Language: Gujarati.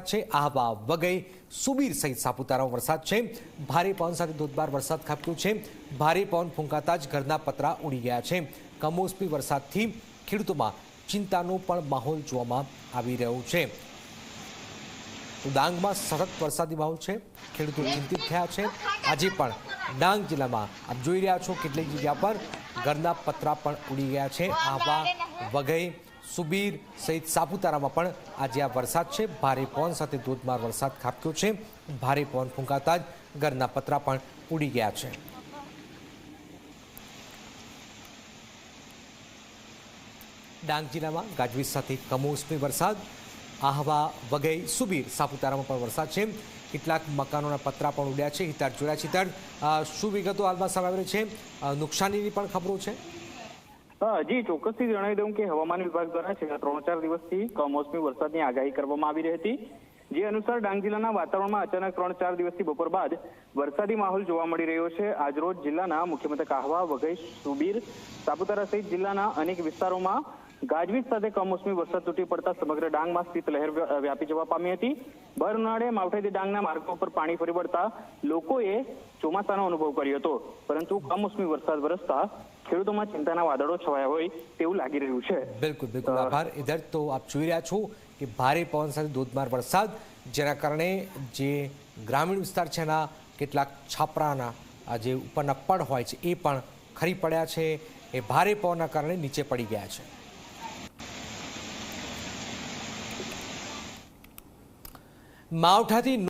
છે, આહવા વગઈ, સુબીર સહિત સાપુતારા વરસાદ છે. ભારે પવન સાથે ધોધમાર વરસાદ ખાબક્યો છે. ભારે પવન ફૂંકાતા જ ઘરના પતરા ઉડી ગયા છે. કમોસમી વરસાદથી ખેડૂતોમાં ચિંતાનો પણ માહોલ જોવામાં આવી રહ્યો છે. ડાંગમાં સતત વરસાદી માહોલ છે. ખેડૂતો ચિંતિત થયા છે. આજે પણ ડાંગ જિલ્લામાં આપ જોઈ રહ્યા છો કેટલીક જગ્યા પર ઘરના પતરા પણ ઉડી ગયા છે. આહવા વઘઈ સુબીર સહિત સાપુતારામાં પણ આજે આ વરસાદ છે. ભારે પવન સાથે ધોધમાર વરસાદ ખાબક્યો છે. ભારે પવન ફૂંકાતા જ ઘરના પતરા પણ ઉડી ગયા છે. ડાંગ જિલ્લામાં ગાજવીજ સાથે કમોસમી વરસાદ. આહવા વગઈ સુબીર સાપુતારામાં પણ વરસાદ છે. કેટલાક મકાનોના પતરા પણ ઉડ્યા છે. હિતાર જોડ્યા છે હિતાર શું વિગતો હાલમાં સામે છે. નુકસાનીની પણ ખબરો છે. હજી ચોક્કસથી જણાવી દઉં કે હવામાન વિભાગ દ્વારા છેલ્લા ત્રણ ચાર દિવસથી કમોસમી વરસાદની આગાહી કરવામાં આવી રહી હતી. જે અનુસાર ડાંગ જિલ્લાના વાતાવરણમાં અચાનક ત્રણ ચાર દિવસથી બપોર બાદ વરસાદી માહોલ જોવા મળી રહ્યો છે. આજરોજ જિલ્લાના મુખ્ય મથક આહવા વઘઈ, સુબીર, સાપુતારા સહિત જિલ્લાના અનેક વિસ્તારોમાં ગાજવીજ સાથે કમોસમી વરસાદ તૂટી પડતા સમગ્ર ડાંગમાં સ્થિત લહેર વ્યાપી જવા પામી હતી. ભર ઉનાળે માવઠાથી ડાંગના માર્ગો પર પાણી ફરી વળતા લોકોએ ચોમાસાનો અનુભવ કર્યો હતો. પરંતુ કમોસમી વરસાદ વરસતા ખેડૂતોમાં ચિંતાના વાદળો છવાયા હોય તેવું લાગી રહ્યું છે. બિલકુલ બિલકુલ. આભાર. ઇધર તો આપ જોઈ રહ્યા છો કે ભારે પવન સાથે ધોધમાર વરસાદ જેના કારણે જે ગ્રામીણ વિસ્તાર છે એના કેટલાક છાપરાના આ જે ઉપરના પડ હોય છે એ પણ ખરી પડ્યા છે. એ ભારે પવનના કારણે નીચે પડી ગયા છે. માવઠાથી